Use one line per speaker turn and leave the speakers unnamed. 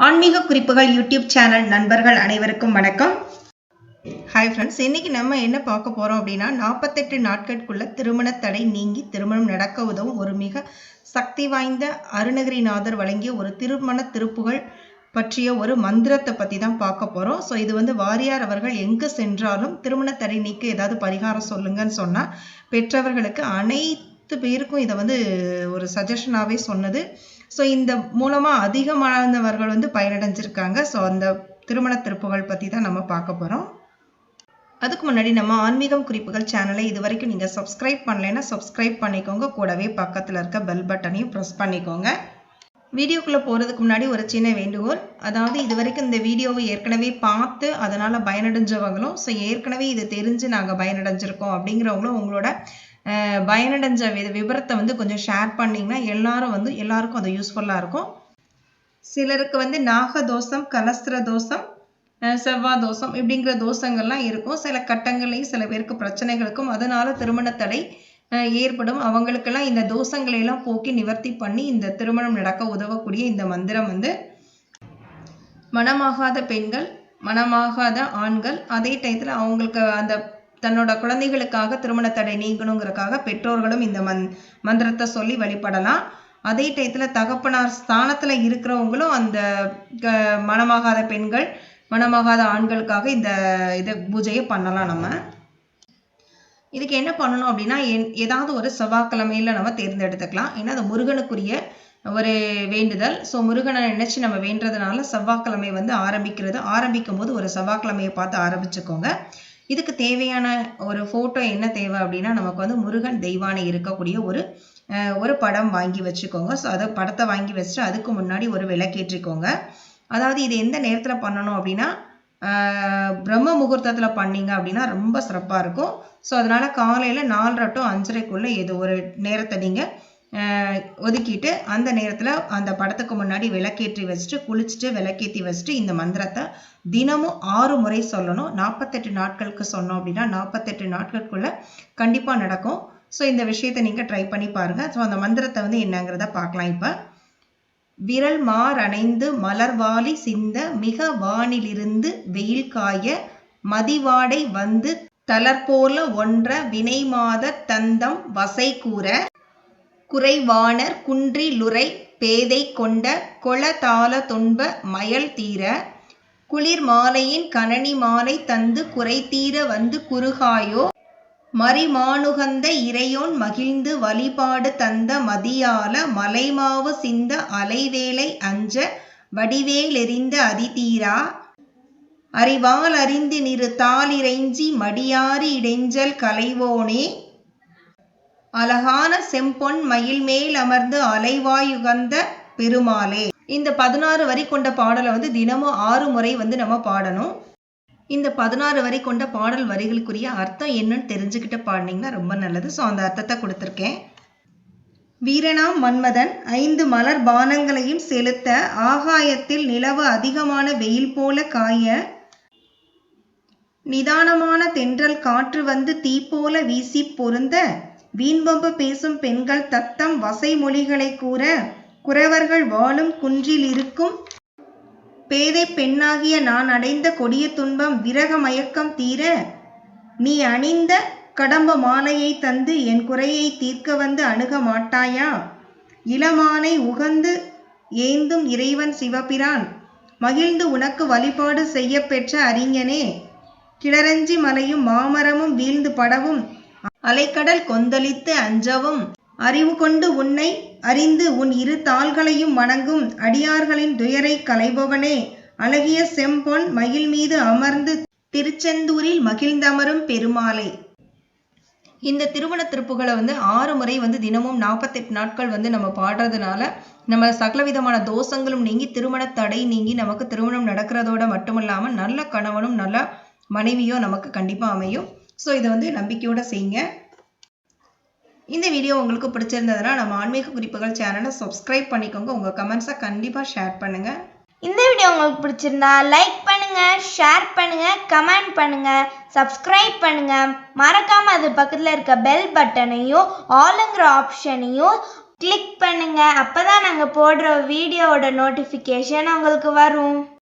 ஆன்மீக குறிப்புகள் YouTube channel நண்பர்கள் அனைவருக்கும் வணக்கம். ஹாய் ஃப்ரெண்ட்ஸ் இன்னைக்கு நம்ம என்ன பார்க்க போறோம் அப்படின்னா நாற்பத்தெட்டு நாட்களுக்குள்ள திருமண தடை நீங்கி திருமணம் நடக்க உதவும் ஒரு மிக சக்தி வாய்ந்த அருணகிரிநாதர் வழங்கிய ஒரு திருமண திருப்புகள் பற்றிய ஒரு மந்திரத்தை பற்றி தான் பார்க்க போகிறோம் ஸோ இது வந்து வாரியார் அவர்கள் எங்கே சென்றாலும் திருமண தடை நீக்க ஏதாவது பரிகாரம் சொல்லுங்கன்னு சொன்னால் பெற்றவர்களுக்கு அனைத்து பேருக்கும் இதை வந்து ஒரு சஜஷனாகவே சொன்னது. ஸோ இந்த மூலமாக அதிகமானவர்கள் வந்து பயனடைஞ்சிருக்காங்க. ஸோ அந்த திருமண திருப்புகள் பற்றி தான் நம்ம பார்க்க போகிறோம் அதுக்கு முன்னாடி நம்ம ஆன்மீகம் குறிப்புகள் சேனலை இது வரைக்கும் நீங்கள் சப்ஸ்கிரைப் பண்ணலைன்னா சப்ஸ்கிரைப் பண்ணிக்கோங்க. கூடவே பக்கத்தில் இருக்க பெல் பட்டனையும் ப்ரெஸ் பண்ணிக்கோங்க. வீடியோக்குள்ளே போகிறதுக்கு முன்னாடி ஒரு சின்ன வேண்டுகோள். அதாவது இது வரைக்கும் இந்த வீடியோவை ஏற்கனவே பார்த்து அதனால் பயனடைஞ்சவங்களும் ஸோ ஏற்கனவே இது தெரிஞ்சு நாங்கள் பயனடைஞ்சிருக்கோம் அப்படிங்கிறவங்களும் உங்களோட பயனடைஞ்ச விபரத்தை வந்து கொஞ்சம் ஷேர் பண்ணிங்கன்னா எல்லாரும் வந்து எல்லாருக்கும் அது யூஸ்ஃபுல்லாக இருக்கும். சிலருக்கு வந்து நாக தோஷம் கலஸ்திர தோஷம் செவ்வாய் தோஷம் இப்படிங்கிற தோஷங்கள்லாம் இருக்கும். சில கட்டங்கள்லையும் சில பேருக்கு பிரச்சனைகளுக்கும் அதனால திருமண தடை ஏற்படும். அவங்களுக்கெல்லாம் இந்த தோஷங்களை எல்லாம் போக்கி நிவர்த்தி பண்ணி இந்த திருமணம் நடக்க உதவக்கூடிய இந்த மந்திரம் வந்து மனமாகாத பெண்கள் மனமாகாத ஆண்கள் அதே டயத்தில் அவங்களுக்கு அந்த தன்னோட குழந்தைகளுக்காக திருமண தடை நீங்கணுங்கிறக்காக பெற்றோர்களும் இந்த மந் மந்திரத்தை சொல்லி வழிபடலாம். அதே டயத்தில் தகப்பனார் ஸ்தானத்தில் இருக்கிறவங்களும் அந்த மனமாகாத பெண்கள் மனமாகாத ஆண்களுக்காக இந்த இதை பூஜையை பண்ணலாம் நம்ம. இதுக்கு என்ன பண்ணணும் அப்படின்னா என்- ஏதாவது ஒரு செவ்வாய்க்கிழமையில நம்ம தேர்ந்தெடுத்துக்கலாம். ஏன்னா அது முருகனுக்குரிய ஒரு வேண்டுதல். ஸோ முருகனை நினைச்சு நம்ம வேண்டுறதுனால செவ்வாய்க்கிழமை வந்து ஆரம்பிக்கிறது. ஆரம்பிக்கும் போது ஒரு செவ்வாய்க்கிழமையை பார்த்து ஆரம்பிச்சுக்கோங்க. இதுக்கு தேவையான ஒரு ஃபோட்டோ என்ன தேவை அப்படின்னா நமக்கு வந்து முருகன் தெய்வானை இருக்கக்கூடிய ஒரு ஒரு படம் வாங்கி வச்சுக்கோங்க. ஸோ அதை படத்தை வாங்கி வச்சுட்டு அதுக்கு முன்னாடி ஒரு விளக்கேற்றிக்கோங்க அதாவது இது எந்த நேரத்தில் பண்ணணும் அப்படின்னா பிரம்ம முகூர்த்தத்தில் பண்ணீங்க அப்படின்னா ரொம்ப சிறப்பாக இருக்கும். ஸோ அதனால் காலையில் நாலரை டு அஞ்சரைக்குள்ளே ஏதோ ஒரு நேரத்தை நீங்கள் ஒதுக்கிட்டு அந்த நேரத்தில் அந்த படத்துக்கு முன்னாடி விளக்கேற்றி வச்சுட்டு குளிச்சுட்டு விளக்கேற்றி வச்சுட்டு இந்த மந்திரத்தை தினமும் ஆறு முறை சொல்லணும். நாற்பத்தெட்டு நாட்களுக்கு சொன்னோம் அப்படின்னா நாற்பத்தெட்டு நாட்களுக்குள்ள கண்டிப்பாக நடக்கும். ஸோ இந்த விஷயத்தை நீங்கள் ட்ரை பண்ணி பாருங்கள் ஸோ அந்த மந்திரத்தை வந்து என்னங்கிறத பார்க்கலாம் இப்போ. விரல் மாறணைந்து மலர்வாலி சிந்த மிக வானிலிருந்து வெயில் காய மதிவாடை வந்து தளர்போல ஒன்ற வினைமாத தந்தம் வசை கூற குறைவாணர் குன்றிலுரை பேதை கொண்ட கொளதால தொன்ப மயல் தீர குளிர் மாலையின் கணனி மாலை தந்து குறைதீர வந்து குறுகாயோ மரிமானுகந்த இறையோன் மகிழ்ந்து வழிபாடு தந்த மதியால மலைமாவு சிந்த அலைவேளை அஞ்ச வடிவேலெறிந்த அதிதீரா அறிவால் அறிந்து நிறு தாளிறைஞ்சி மடியாறு இடைஞ்சல் கலைவோனே அழகான செம்பொன் மயில் மேல் அமர்ந்து அலைவாயுகந்த பெருமாளே. இந்த பதினாறு வரி கொண்ட பாடலை வந்து தினமும் ஆறு முறை வந்து நம்ம பாடணும். இந்த பதினாறு வரி கொண்ட பாடல் வரிகளுக்குரிய அர்த்தம் என்னன்னு தெரிஞ்சுக்கிட்டு பாடினீங்கன்னா ரொம்ப நல்லது. ஸோ அந்த அர்த்தத்தை கொடுத்துருக்கேன். வீரனாம் மன்மதன் ஐந்து மலர் பானங்களையும் செலுத்த ஆகாயத்தில் நிலவு அதிகமான வெயில் போல காய நிதானமான தென்றல் காற்று வந்து தீ போல வீசி பொருந்த வீண்பொம்பு பேசும் பெண்கள் தத்தம் வசை மொழிகளை கூற குறவர்கள் வாழும் குன்றில் இருக்கும் பேதை பெண்ணாகிய நான் அடைந்த கொடிய துன்பம் விரக மயக்கம் தீர நீ அணிந்த கடம்ப மாலையை தந்து என் குறையை தீர்க்க வந்து அணுக மாட்டாயா? இளமானை உகந்து ஏந்தும் இறைவன் சிவபிரான். மகிழ்ந்து உனக்கு வழிபாடு செய்ய பெற்ற அறிஞனே. கிளரஞ்சி மலையும் மாமரமும் வீழ்ந்து படவும் அலைக்கடல் கொந்தளித்து அஞ்சவும். அறிவு கொண்டு உன்னை அறிந்து உன் இரு தாள்களையும் வணங்கும் அடியார்களின் துயரை களைபவனே. அழகிய செம்பொன் மயில் மீது அமர்ந்து திருச்செந்தூரில் மகிழ்ந்தமரும் பெருமாளை. இந்த திருமண திருப்புகளை வந்து ஆறு முறை வந்து தினமும் நாற்பத்தெட்டு நாட்கள் வந்து நம்ம பாடுறதுனால நம்ம சகல விதமான தோஷங்களும் நீங்கி திருமண தடை நீங்கி நமக்கு திருமணம் நடக்கிறதோட மட்டுமில்லாமல் நல்ல கணவனும் நல்ல மனைவியோ நமக்கு கண்டிப்பாக அமையும். ஸோ இதை வந்து நம்பிக்கையோட செய்யுங்க இந்த வீடியோ உங்களுக்கு பிடிச்சிருந்ததுன்னா நம்ம ஆன்மீக குறிப்புகள் சேனலை சப்ஸ்கிரைப் பண்ணிக்கோங்க. உங்கள் கமெண்ட்ஸை கண்டிப்பாக ஷேர் பண்ணுங்கள்
இந்த வீடியோ உங்களுக்கு பிடிச்சிருந்தா லைக் பண்ணுங்கள் ஷேர் பண்ணுங்கள் கமெண்ட் பண்ணுங்கள் சப்ஸ்கிரைப் பண்ணுங்கள் மறக்காமல் அது பக்கத்தில் இருக்க பெல் பட்டனையும் ஆளுங்கிற ஆப்ஷனையும் கிளிக் அப்போ தான் நாங்கள் போடுற வீடியோவோட நோட்டிஃபிகேஷன் உங்களுக்கு வரும்.